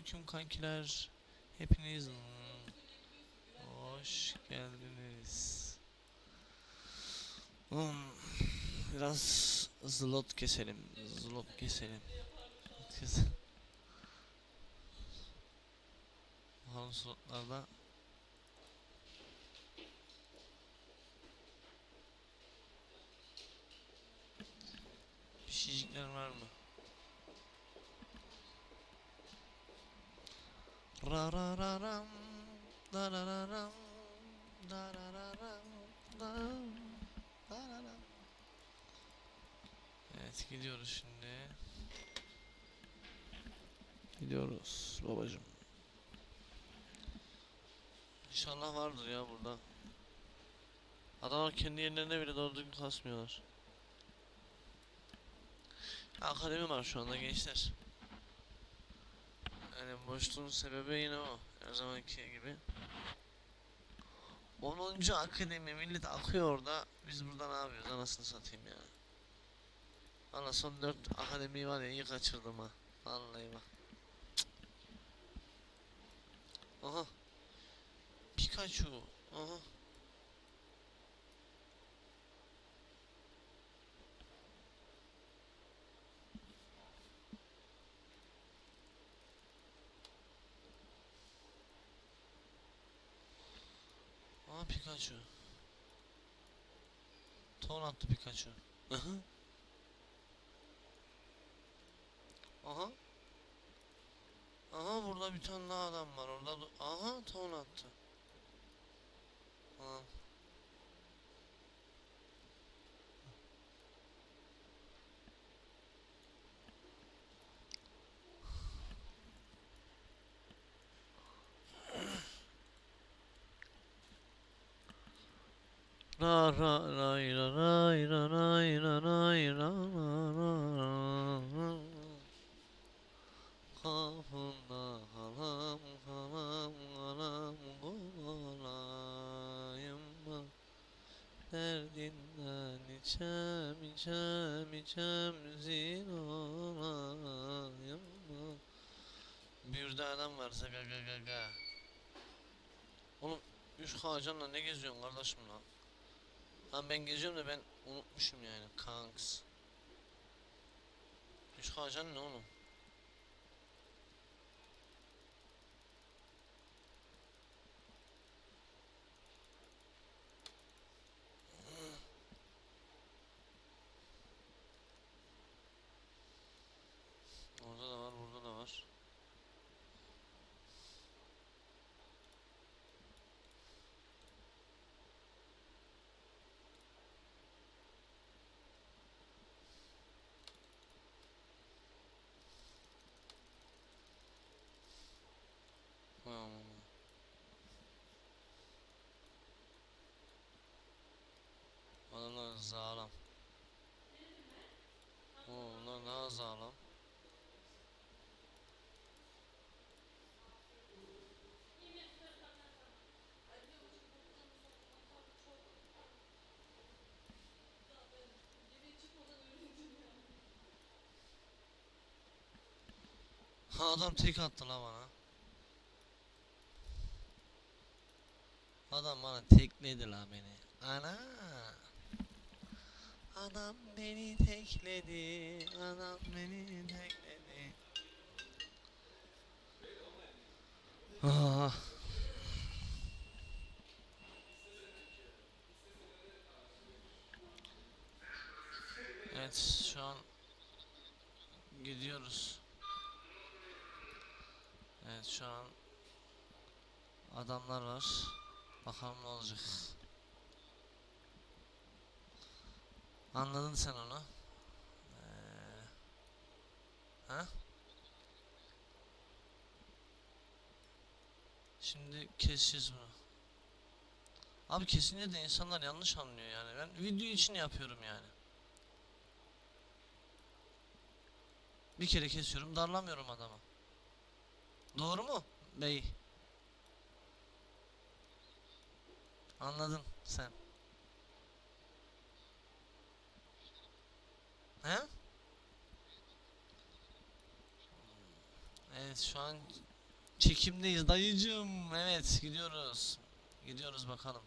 Selamünaleyküm kankiler. Hepiniz hoş geldiniz. Biraz zlot keselim. Zlot keselim. Keselim. Bakalım slotlarda Pişicikler var mı? Da da ra ram. Evet gidiyoruz şimdi. Gidiyoruz babacım. İnşallah vardır ya burada. Adamlar kendi yerlerine bile doğru düzgün kasmıyorlar. Akademi var şu anda gençler. Yani boşluğun sebebi yine o. Her zamanki gibi. 10. akademi millet akıyor orada. Biz burada ne yapıyoruz anasını satayım ya. Valla son 4 akademi var ya iyi kaçırdım ha. Vallahi bak. Aha. Pikachu. Aha. Pikachu. Ton attı Pikachu. Aha. Aha. Aha burada bir tane daha adam var. Orada aha ton attı. Aha. Ra ra ra ra ra ra ra ra ra ra ra Kapında halam halam halam olayım mı? Derdinden içem içem içem zin olayım mı? Bir de adam varsa ga ga ga ga. Oğlum 3K canla ne geziyorsun kardeşim lan? Lan ben geziyorum da ben unutmuşum yani kanks. 3K can ne oğlum? Orada da var, burada da var. Vay aman. Adamlar sağlam. Oo, bunlar daha adam tek attı la bana. Adam bana tekledi la beni. Ana. Adam beni tekledi. Adam beni tekledi. Ah. Evet şu an gidiyoruz. Evet şu an adamlar var. Bakalım ne olacak. Anladın sen onu. Ee, ha? Şimdi keseceğiz bunu. Abi kesinlikle de insanlar yanlış anlıyor yani. Ben video için yapıyorum yani. Bir kere kesiyorum, darlamıyorum adamı. Doğru mu bey? Anladın sen. He? Evet şu an çekimdeyiz dayıcım. Evet gidiyoruz. Gidiyoruz bakalım.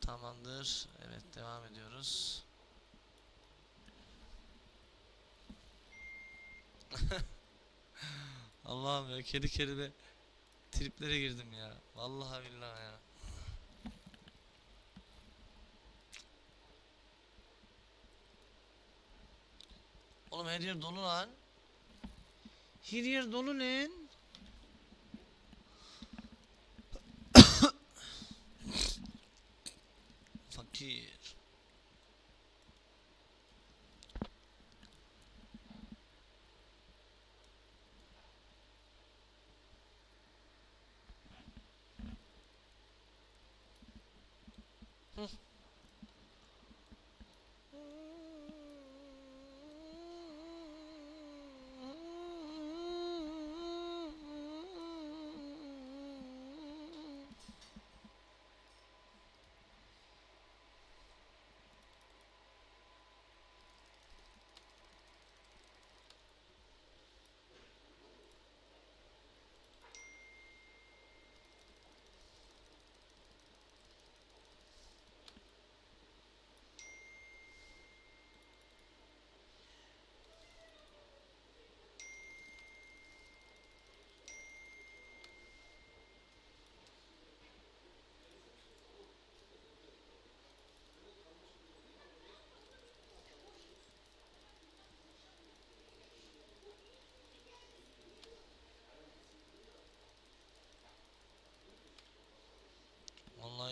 Tamamdır. Evet devam ediyoruz. Allah'ım ya kedi kedi de triplere girdim ya. Vallahi billahi ya. Oğlum her yer dolu lan. Her yer dolu lan.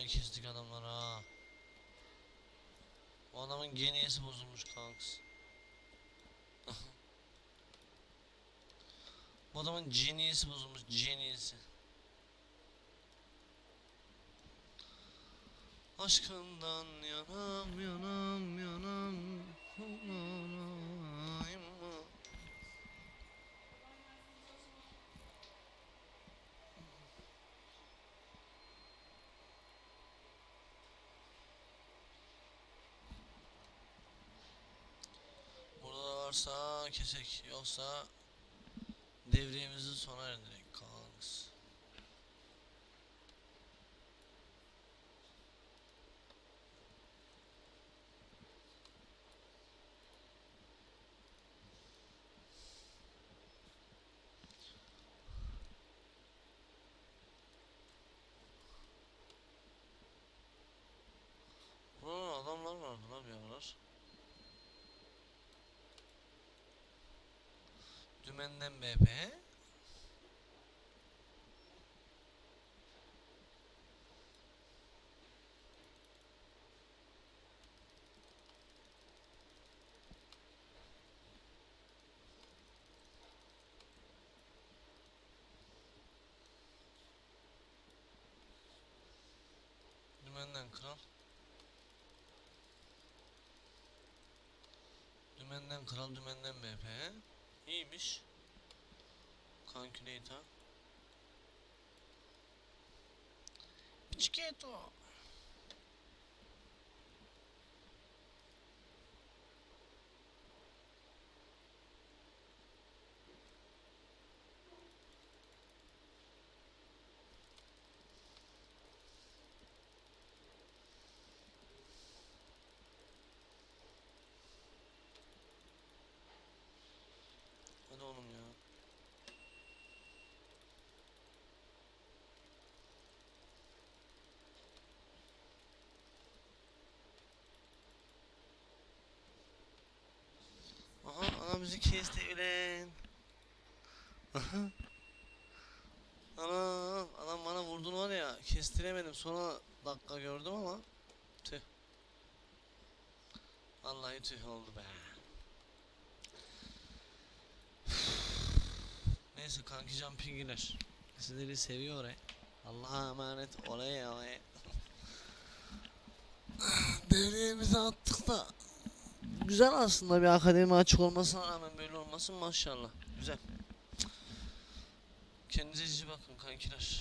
Vallahi kestik adamlar ha. O adamın geniyesi bozulmuş kanks. Bu adamın geniyesi bozulmuş geniyesi. Aşkından yanam yanam yanam mı? Burada da varsa kesek yoksa devriyemizi sona erdirek kanks. Burada adamlar vardı lan bir aralar. Dümenden BP. Dümenden kral. Dümenden kral, dümenden BP. İyiymiş. Calculator. Biçiketo. Hadi oğlum ya. Aha ana bizi kesti ulan. Aha. Ana adam bana vurdun var ya kestiremedim sonra dakika gördüm ama tüh. Vallahi tüh oldu be. Neyse kanki jumpingiler. Sizleri seviyor oraya. Allah'a emanet oraya oraya. Devriyemizi attık da güzel aslında bir akademi açık olmasına rağmen böyle olmasın maşallah. Güzel. Kendinize iyi bakın kankiler.